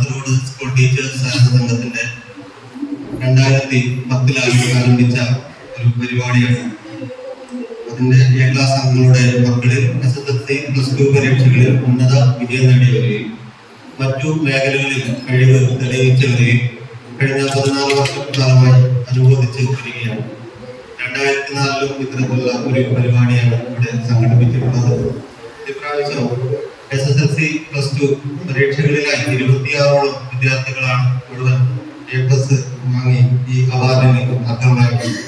Kasaragod school teachers സഹസംഘത്തിന്റെ സംഘത്തിന്റെ രണ്ടായിരത്തി പത്തിലായി ആരംഭിച്ച ഒരു പരിപാടിയാണ്. അതിന്റെ എ ക്ലാസ് അംഗങ്ങളുടെ മക്കളിൽ S S L C plus two പരീക്ഷകളിൽ ഉന്നത വിജയം നേടിയവരെയും മറ്റു മേഖലകളിൽ കഴിവ് തെളിയിച്ചവരെയും കഴിഞ്ഞ പതിനാല് വർഷത്തോളമായി അനുബോധിച്ച് വരികയാണ്. രണ്ടായിരത്തി നാലിലും ഇത്തരത്തിലുള്ള ഒരു പരിപാടിയാണ് ഇവിടെ സംഘടിപ്പിച്ചിട്ടുള്ളത്. ഇപ്രാവശ്യം S S L C plus two പരീക്ഷകളിലായി ഇരുപത്തിയാറോളം വിദ്യാർത്ഥികളാണ് മുഴുവൻ എ പ്ലസ് വാങ്ങി ഈ അവാർഡിന് അർഹമായിട്ടുള്ളത്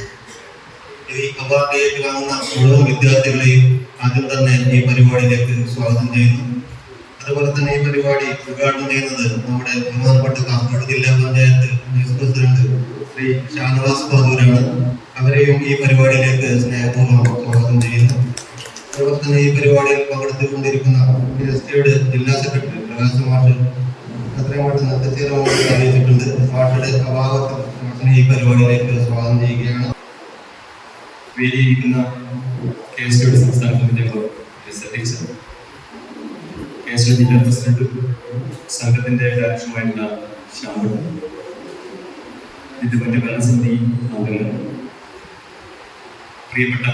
ഈ അവാർഡ് ഏറ്റുവാങ്ങുന്ന മുഴുവൻ വിദ്യാർത്ഥികളെയും ആദ്യം തന്നെ ഈ പരിപാടിയിലേക്ക് സ്വാഗതം ചെയ്യുന്നു. അതുപോലെ തന്നെ ഈ പരിപാടി ഉദ്ഘാടനം ചെയ്യുന്നത് നമ്മുടെ ബഹുമാനപ്പെട്ട കാസർഗോഡ് ജില്ലാ പഞ്ചായത്ത് വൈസ് പ്രസിഡന്റ് ശ്രീ ഷാനവാസ് പാതൂരാണ് അവരെയും ഈ പരിപാടിയിലേക്ക് സ്നേഹപൂർവം സ്വാഗതം ചെയ്യുന്നു. തന്നെ ഈ പരിപാടിയിൽ പങ്കെടുത്തുകൊണ്ടിരിക്കുന്ന പി ടിയുടെ ജില്ലാ സെക്രട്ടറി പ്രകാശ് മാഷ് അത്രയും എത്തിച്ചേരാമെന്ന് അറിയിച്ചിട്ടുണ്ട്. മാഷയുടെ അഭാവത്തിൽ ഈ പരിപാടിയിലേക്ക് സ്വാഗതം ചെയ്യുകയാണ്. വേദിയിരിക്കുന്ന കെ എസ് യുടെ സംസ്ഥാന കമ്മിറ്റി അംഗം S A teacher K S ജില്ലാ പ്രസിഡന്റ് സംഘത്തിന്റെ മറ്റ് ഭരണസമിതി അംഗങ്ങൾ പ്രിയപ്പെട്ട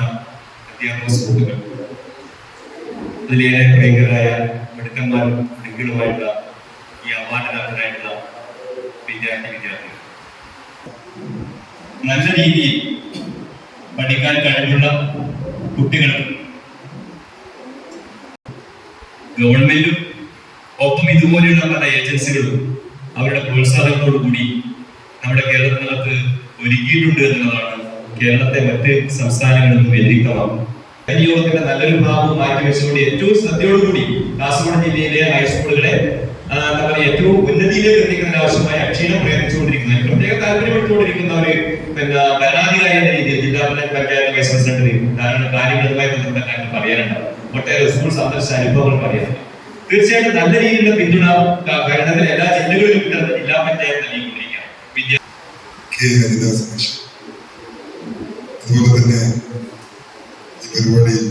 അതിലേറെ പ്രിയങ്കരായ മിടുക്കന്മാരും ഈ വിദ്യാർത്ഥി വിദ്യാർത്ഥികൾ. നല്ല രീതിയിൽ പഠിക്കാൻ കഴിവുള്ള ഗവൺമെന്റും ഒപ്പം ഇതുപോലെയുള്ള പല ഏജൻസികളും അവരുടെ പ്രോത്സാഹനത്തോടു കൂടി നമ്മുടെ കേരളത്തിനകത്ത് ഒരുക്കിയിട്ടുണ്ട് എന്നുള്ളതാണ് കേരളത്തെ മറ്റ് സംസ്ഥാനങ്ങളിൽ നിന്ന് വ്യതിരിക്തമാകും വിനിയോഗത്തിന്റെ നല്ലൊരു ഭാഗം മാറ്റിവെച്ചുകൊണ്ട് ഏറ്റവും ശ്രദ്ധയോടുകൂടി കാസർഗോഡ് ജില്ലയിലെ ഹൈസ്കൂളുകളെ ഏറ്റവും ഉന്നതിയിലേക്ക് എത്തിക്കുന്നതിന് ആവശ്യമായ അക്ഷീണം പ്രയത്നിച്ചുകൊണ്ടിരിക്കുന്ന പ്രത്യേക താല്പര്യപ്പെട്ടുകൊണ്ടിരിക്കുന്ന ഒരു പിന്നെ ഭരണാധികാരി എന്ന രീതിയിൽ ജില്ലാ പഞ്ചായത്ത് വൈസ് പ്രസിഡന്റ് ധാരാളം കാര്യങ്ങളുമായി ബന്ധപ്പെട്ട കാര്യങ്ങൾ പറയാനുണ്ടാവും ഒട്ടേറെ സ്കൂൾ സന്ദർശിച്ച അനുഭവങ്ങൾ പറയാനുണ്ട്. തീർച്ചയായിട്ടും നല്ല രീതിയിലുള്ള പിന്തുണ ഭരണത്തിലെ എല്ലാ ജില്ലകളിലും ജില്ലാ പഞ്ചായത്ത് നൽകിക്കൊണ്ടിരിക്കുകയാണ്. വിദ്യ അതുപോലെ തന്നെ ഈ പരിപാടിയിൽ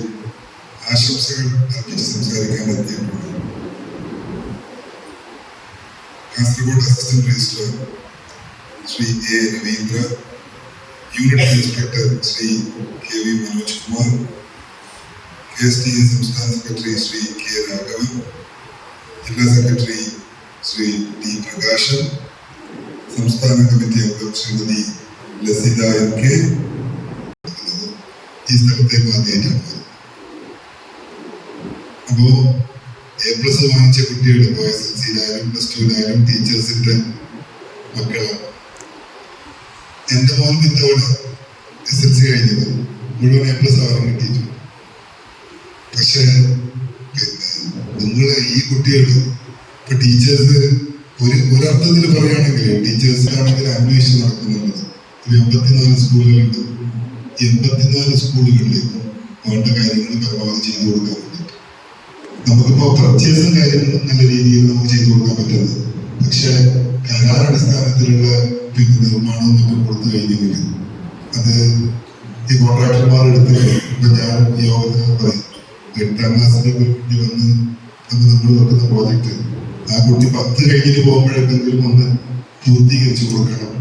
ആശംസകൾ അർപ്പിച്ച് സംസാരിക്കാൻ എത്തിയിട്ടുണ്ട് Kasaragod assistant registrar Shri A Ravindra unit inspector Shri K V Manoj Kumar K S T A സംസ്ഥാന സെക്രട്ടറി ശ്രീ കെ രാഘവൻ ജില്ലാ സെക്രട്ടറി ശ്രീ ടി പ്രകാശൻ സംസ്ഥാന കമ്മിറ്റി അംഗം ശ്രീമതി ലസിത എം കെ ഈ സ്ഥലത്തേക്ക് ആദ്യമായിട്ടാണ് അപ്പോ എ പ്ലസ് വാങ്ങിച്ച കുട്ടികൾ ഇപ്പോൾ എസ് എൽ സിയിലായാലും പ്ലസ് ടുവിലായാലും ടീച്ചേഴ്സിന്റെ മക്കൾ എന്റെ മോൻ ഇത്തവണ എസ് എൽ സി കഴിഞ്ഞത് മുഴുവൻ എ പ്ലസ് അവരും കിട്ടിയിട്ടുണ്ട് പക്ഷേ പിന്നെ നിങ്ങൾ ഈ കുട്ടികൾ ഇപ്പൊ ടീച്ചേഴ്സ് ഒരു ഒരർത്ഥത്തിൽ പറയുകയാണെങ്കിൽ ടീച്ചേഴ്സ് ആണെങ്കിൽ അന്വേഷിച്ച് നടക്കുന്നുണ്ട്. ഒരു എൺപത്തിനാല് സ്കൂളുകളുണ്ട്. എൺപത്തിനാല് സ്കൂളുകളിലേക്കും വേണ്ട കാര്യങ്ങൾ പരമാവധി ചെയ്തു കൊടുക്കാറുണ്ട്. നമുക്കിപ്പോ പർച്ചേസും കാര്യങ്ങൾ നല്ല രീതിയിൽ നമുക്ക് ചെയ്തു കൊടുക്കാൻ പറ്റുന്നത്. പക്ഷെ കരാറടിസ്ഥാനത്തിലുള്ള പിന്നെ നിർമ്മാണം നമുക്ക് കൊടുത്തു കഴിഞ്ഞെങ്കിൽ അത് ഈ കോൺട്രാക്ടർമാർ എടുത്ത് ഇപ്പൊ ഞാൻ യോഗത്തിൽ പറയും. എട്ടാം ക്ലാസ്സിലെ കുട്ടി വന്ന് അന്ന് നമ്മൾ വെക്കുന്ന പ്രോജക്റ്റ് ആ കുട്ടി പത്ത് കഴിഞ്ഞിട്ട് പോകുമ്പോഴെന്തെങ്കിലും ഒന്ന് പൂർത്തീകരിച്ചു കൊടുക്കണം.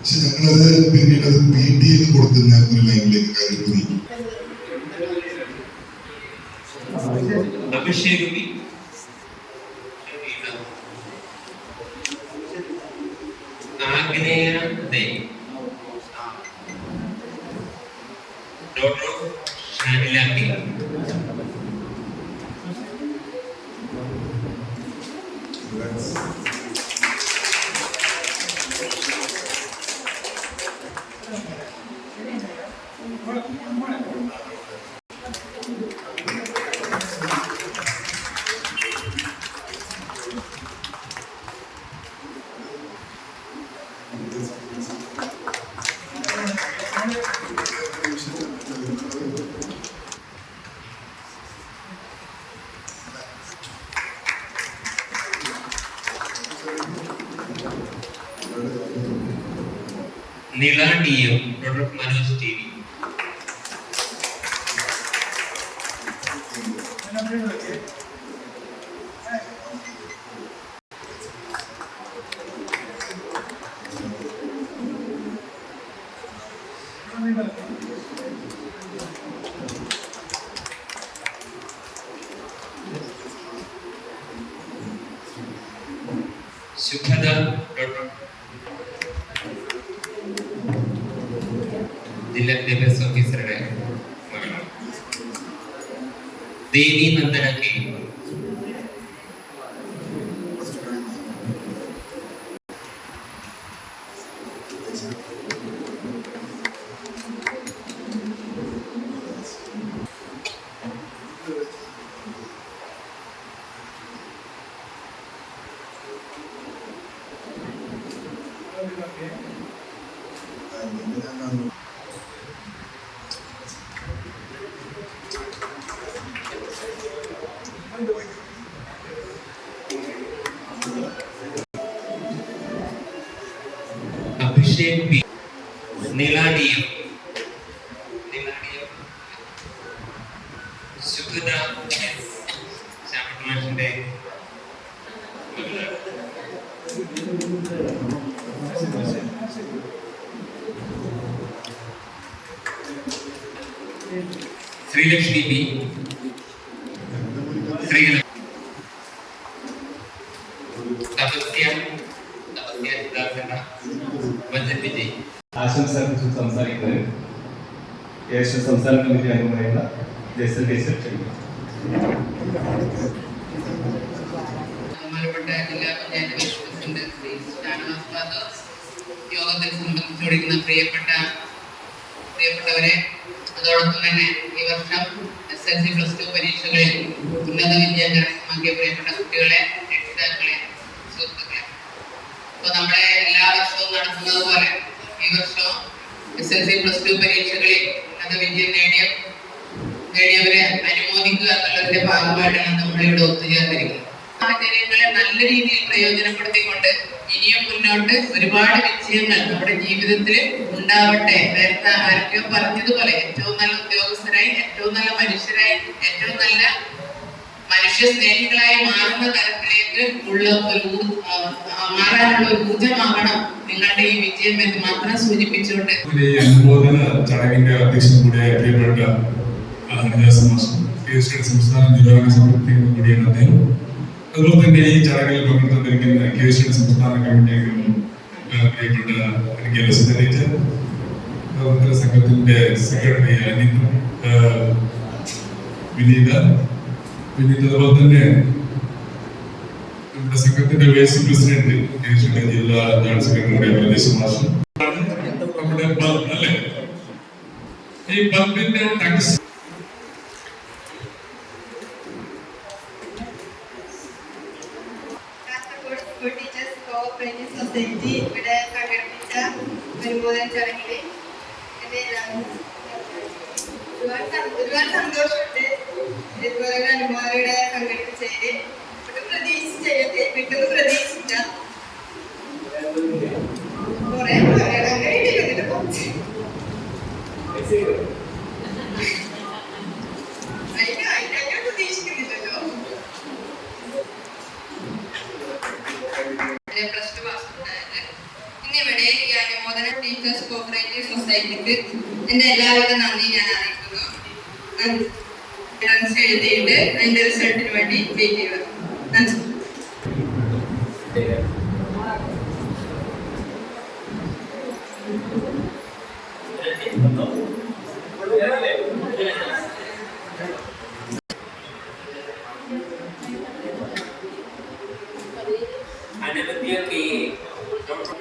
പക്ഷെ ഞങ്ങളത് പിന്നീട് അത് പി ടി എന്ന് കൊടുക്കുന്ന ഒരു ലൈനിലേക്ക് നീക്കി Abhishek. Agneya doctor our DO, Dr. Manoj Devi. Subhadar Dr. ജില്ലാ വിദ്യാഭ്യാസ ഓഫീസറുടെ മകളാണ് ദേവി നന്ദന കെ അഭിഷേക് പി നിലാഡിയം നിലാഡിയം സുഗത മകളാണ് ശ്രീലക്ഷ്മി ബി. ശ്രീലക്ഷ്മി സംസാരിക്കുന്നത്. യേശു സംസ്ഥാന കമ്മിറ്റി അംഗമായുള്ള ജയസൽ ക്ഷണിക്കുന്നു ബഹുമാനപ്പെട്ട ജില്ലാ പഞ്ചായത്ത് പ്രസിഡന്റ് ശ്രീ ഷാനവാസ് ഫാദർ യോഗത്തിൽ സംബന്ധിച്ചുകൊണ്ടിരിക്കുന്ന പ്രിയപ്പെട്ട പ്രിയപ്പെട്ടവരെ അതോടൊപ്പം തന്നെ ഈ വർഷം S L C plus two പരീക്ഷകളിൽ ഉന്നത വിദ്യാഭ്യാസമാക്കിയ പ്രിയപ്പെട്ട കുട്ടികളെ രക്ഷിതാക്കളെ സുഹൃത്തുക്കളെ. അപ്പോൾ നമ്മളെ എല്ലാ വർഷവും നടത്തുന്നത് പോലെ ഈ വർഷവും S L C plus two പരീക്ഷകളിൽ അത് വിജയം നേടിയ നേടിയവരെ അനുമോദിക്കുക എന്നുള്ളതിന്റെ ഭാഗമായിട്ടാണ് നമ്മളിവിടെ ഒത്തുചേർന്നിരിക്കുന്നത്. സാഹചര്യങ്ങളെ നല്ല രീതിയിൽ പ്രയോജനപ്പെടുത്തിക്കൊണ്ട് ഇനിയും മുന്നോട്ട് ഒരുപാട് വിജയങ്ങൾ നമ്മുടെ ജീവിതത്തിൽ ഉണ്ടാവട്ടെ. നേരത്തെ ആരൊക്കെയോ പറഞ്ഞതുപോലെ ഏറ്റവും നല്ല ഉദ്യോഗസ്ഥരായി ഏറ്റവും നല്ല മനുഷ്യരായി ഏറ്റവും നല്ല മനുഷ്യ മാറുന്ന തരത്തിലേക്ക് ഉള്ള ഒരു മാറാനുള്ള ഒരു ഊർജമാകണം നിങ്ങളുടെ ഈ വിജയം എന്ന് മാത്രം സൂചിപ്പിച്ചുകൊണ്ട്. ഈ അനുമോദന ചടങ്ങിന്റെ അധ്യക്ഷൻ ആ, ഹരിദാസ് മാസ്റ്റർ സംസ്ഥാന നിരോധന സമിതി കൂടിയാണ് അദ്ദേഹം. അതുപോലെ തന്നെ ഈ ചടങ്ങിൽ പങ്കെടുത്തിരിക്കുന്ന കേസിയുടെ സംസ്ഥാന കമ്മിറ്റി അംഗങ്ങളും പ്രിയപ്പെട്ട കെ ടീച്ചർ സംഘത്തിന്റെ സെക്രട്ടറി അനിത വിനീത വിനീത അതുപോലെ തന്നെ നമ്മുടെ സംഘത്തിന്റെ വൈസ് പ്രസിഡന്റ് കേസിയുടെ ജില്ലാ ജോയിന്റ് സെക്രട്ടറി പ്രദേശ് മാസ്റ്റർ നമ്മുടെ ബൾബ് അല്ലേ? ഈ ബൾബിന്റെ ടങ്സ് ഇവിടെ സംഘടിപ്പിച്ച അനുമോദന ചടങ്ങിൽ എന്റെ ഒരുപാട് സന്തോഷമുണ്ട്. ഇതുപോലെ ഒരു അനുമോദനം ഇവിടെ സംഘടിപ്പിച്ചതിൽ ഒട്ടും പ്രതീക്ഷിച്ചില്ല. പെട്ടെന്ന് പ്രതീക്ഷിച്ച കുറെ പറയണം ഇട്ടിരുന്നില്ല കുറച്ച്. പ്ലസ് ടു പാസ് ഇന്നിവിടെ ഈ അനുമോദന ടീച്ചേഴ്സ് കോപ്പറേറ്റീവ് സൊസൈറ്റിക്ക് എന്റെ എല്ലാവിധ നന്ദി ഞാൻ അറിയിക്കുന്നു. എഴുതിയിട്ട് അതിന്റെ റിസൾട്ടിന് വേണ്ടി വെയിറ്റ് ചെയ്യുക. നന്ദി. അനവധ്യ കെ ഡോക്ടർ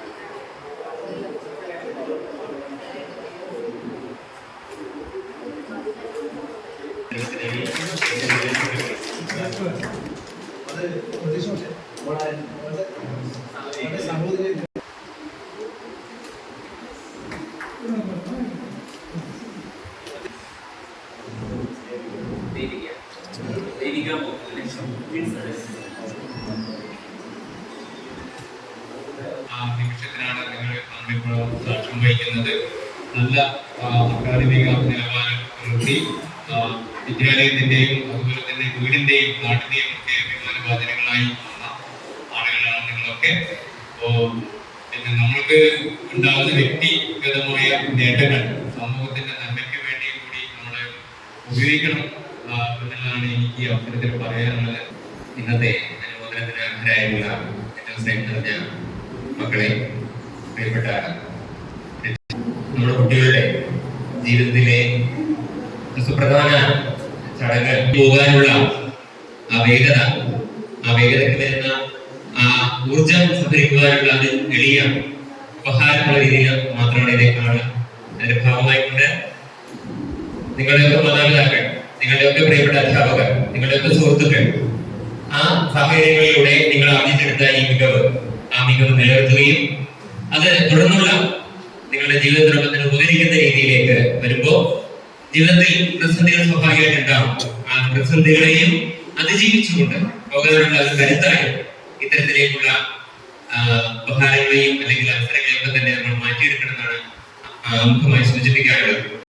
ദേവിക ദേവിക ആ നിമിഷത്തിനാണ് നിങ്ങൾ ഇപ്പോൾ സാക്ഷ്യം വഹിക്കുന്നത്. നല്ല അക്കാദമിക നിലവാരം പുലർത്തി വിദ്യാലയത്തിന്റെയും അതുപോലെ തന്നെ വീടിന്റെയും നാട്ടിന്റെയും ഒക്കെ അഭിമാനവാചനങ്ങളായി വന്ന ആളുകളാണ് നിങ്ങളൊക്കെ. പിന്നെ നമ്മൾക്ക് ഉണ്ടാകുന്ന വ്യക്തിഗതമായ നേട്ടങ്ങൾ സമൂഹത്തിന്റെ നന്മയ്ക്ക് വേണ്ടി കൂടി നമ്മൾ ഉപയോഗിക്കണം എന്നുള്ളതാണ് എനിക്ക് ഈ അവസരത്തിൽ പറയാനുള്ളത്. ഇന്നത്തെ അനുമോദനത്തിന് അർഹരായുള്ള ഏറ്റവും സ്നേഹം നിറഞ്ഞ മക്കളെ പ്രിയപ്പെട്ട നമ്മുടെ കുട്ടികളുടെ ജീവിതത്തിലെ സുപ്രധാന ചടങ്ങ് പോകാനുള്ള ആ വേഗത ആ വേഗതയ്ക്ക് വരുന്ന ആ ഊർജം സംഭരിക്കുവാനുള്ള അത് എളിയ ഉപഹാരമുള്ള രീതിയിൽ മാത്രമാണ് ഇതിനെ കാണുക. അതിന്റെ ഭാഗമായിക്കൊണ്ട് നിങ്ങളുടെയൊക്കെ മാതാപിതാക്കൾ നിങ്ങളുടെയൊക്കെ പ്രിയപ്പെട്ട അധ്യാപകർ നിങ്ങളുടെയൊക്കെ സുഹൃത്തുക്കൾ ആ സാഹചര്യങ്ങളിലൂടെ നിങ്ങൾ ആർജിച്ചെടുത്ത ഈ മികവ് ആ മികവ് നിലനിർത്തുകയും അത് തുടർന്നുള്ള നിങ്ങളുടെ ജീവിതത്തിനൊപ്പം തന്നെ ഉപകരിക്കുന്ന രീതിയിലേക്ക് വരുമ്പോ ജീവിതത്തിൽ പ്രതിസന്ധികൾ സ്വാഭാവികമായിട്ടുണ്ടാവും ആ പ്രതിസന്ധികളെയും അതിജീവിച്ചുകൊണ്ട് ലോകത്തിലുള്ള ഒരു കരുത്തായി ഇത്തരത്തിലേക്കുള്ള ഉപഹാരങ്ങളെയും അല്ലെങ്കിൽ അവസരങ്ങളെയൊക്കെ തന്നെ നമ്മൾ മാറ്റിയെടുക്കണമെന്നാണ് മുഖമായി സൂചിപ്പിക്കാറുള്ളത്.